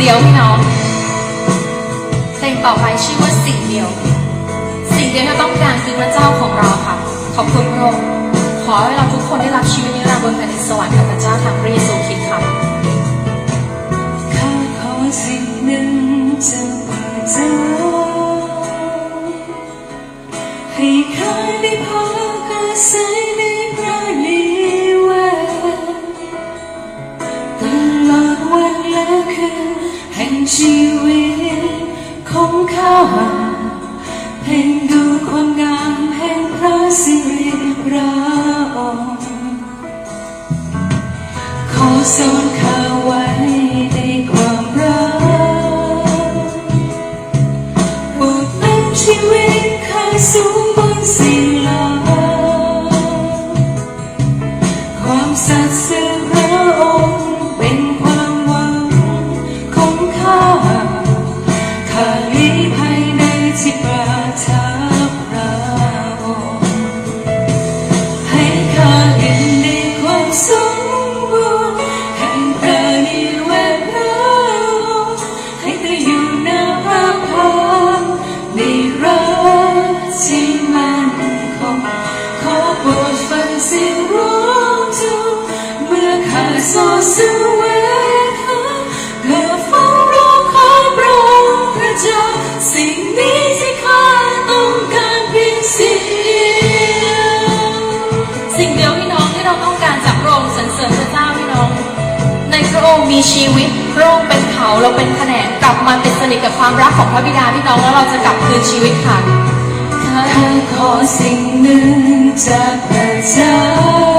เดียวพี่น้องเพลงต่อไปชื่อว่าสิ่งเดียว สิ่งเดียวที่ต้องการคือพระเจ้าของเราค่ะ ขอบคุณพระองค์ขอให้เราทุกคนได้รับชีวิตนิรันดร์บนแผ่นดินสวรรค์กับพระเจ้าทางพระเยซูคริสต์ค่ะข้าขอสิ่งหนึ่งจากพระเจ้าให้ข้าได้พักอาศัย ชีวิตของข้าเพ่งดูความงามแห่งพระสิริราองค์ขอสอนข้าไว้ในความรักโปรดนชีวิตข้าสูงบนศิล สิ่งเดียวสิ่งเดียวพี่น้องที่เราต้องการจากพระองค์สรรเสริญพระเจ้าพี่น้อง ในพระองค์มีชีวิตพระองค์เป็นเขาเราเป็นแขนงกลับมาติดสนิทกับความรักของพระบิดาพี่น้องแล้วเราจะกลับคืนชีวิตค่ะข้าขอสิ่งหนึ่งจากพระเจ้า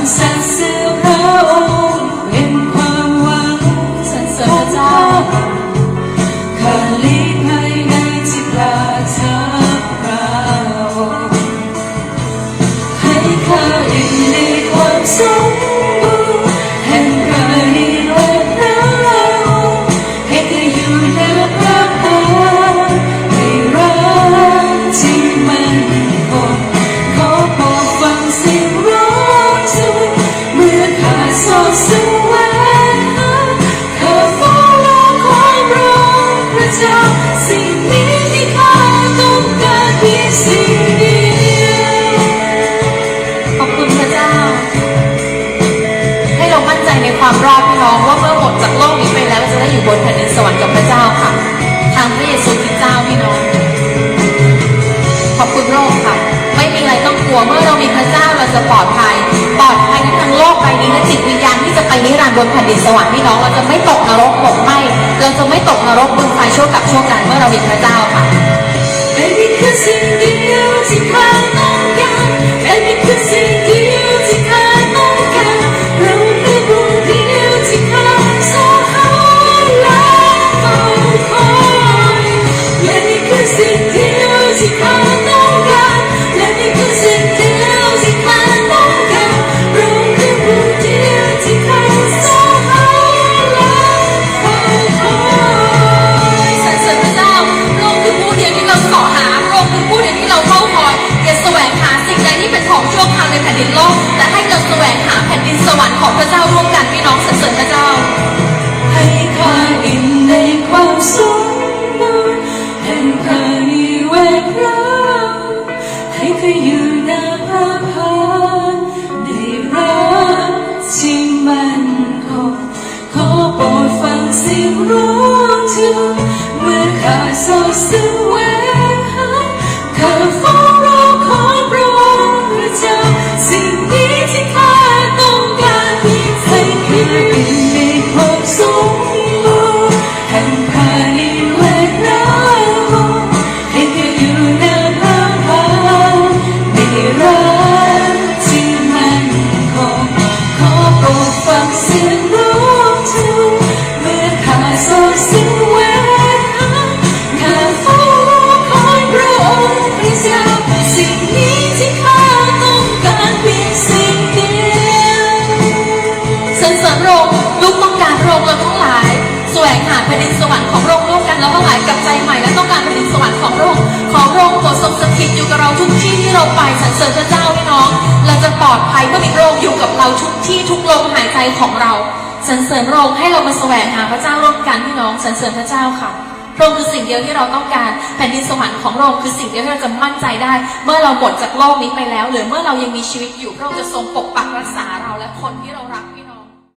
ค ความรอดพี่น้องว่าเมื่อหมดจากโลกนี้ไปแล้วเราจะได้อยู่บนแผ่นดินสวรรค์กับพระเจ้าค่ะทางพระเยซูคริสต์เจ้าพี่น้อง ขอบคุณพระองค์ค่ะ ไม่มีอะไรต้องกลัวเมื่อเรามีพระเจ้าเราจะปลอดภัย ปลอดภัยทั้งโลกใบนี้และจิตวิญญาณที่จะไปนิรันดร์บนแผ่นดินสวรรค์พี่น้องเราจะไม่ตกนรกหมกไหมเราจะไม่ตกนรกบนไฟชั่วกับชั่วกันเมื่อเรามีพระเจ้าค่ะ ดินโลกแต่ให้เราแสวงหาแผ่นดินสวรรค์ของพระเจ้าร่วมกันพี่น้องสรรเสริญพระเจ้า ให้ข้าอิ่มในความสมบูรณ์แห่งพระนิเวศเราให้ข้าอยู่หน้าพระพักตร์ในรักที่มั่นคงขอโปรดฟังเสียงร้องทุกข์เมื่อข้าสอดแสวง กับใจใหม่ และต้องการไปถึงสวรรค์ของพระองค์ของพระองค์โปรดทรงสถิตอยู่กับเราทุกที่ที่เราไปสรรเสริญพระเจ้าพี่น้อง เราจะปลอดภัยเมื่อมีพระองค์อยู่กับเราทุกที่ทุกลมหายใจของเราสรรเสริญพระองค์ให้เรามาแสวงหาพระเจ้าร่วมกันพี่น้องสรรเสริญพระเจ้าค่ะพระองค์คือสิ่งเดียวที่เราต้องการแผ่นดินสวรรค์ของเราคือสิ่งเดียวที่เราจะมั่นใจได้ เมื่อเราหมดจากโลกนี้ไปแล้ว หรือเมื่อเรายังมีชีวิตอยู่พระองค์จะทรงปกปักรักษาเราและคนที่เรา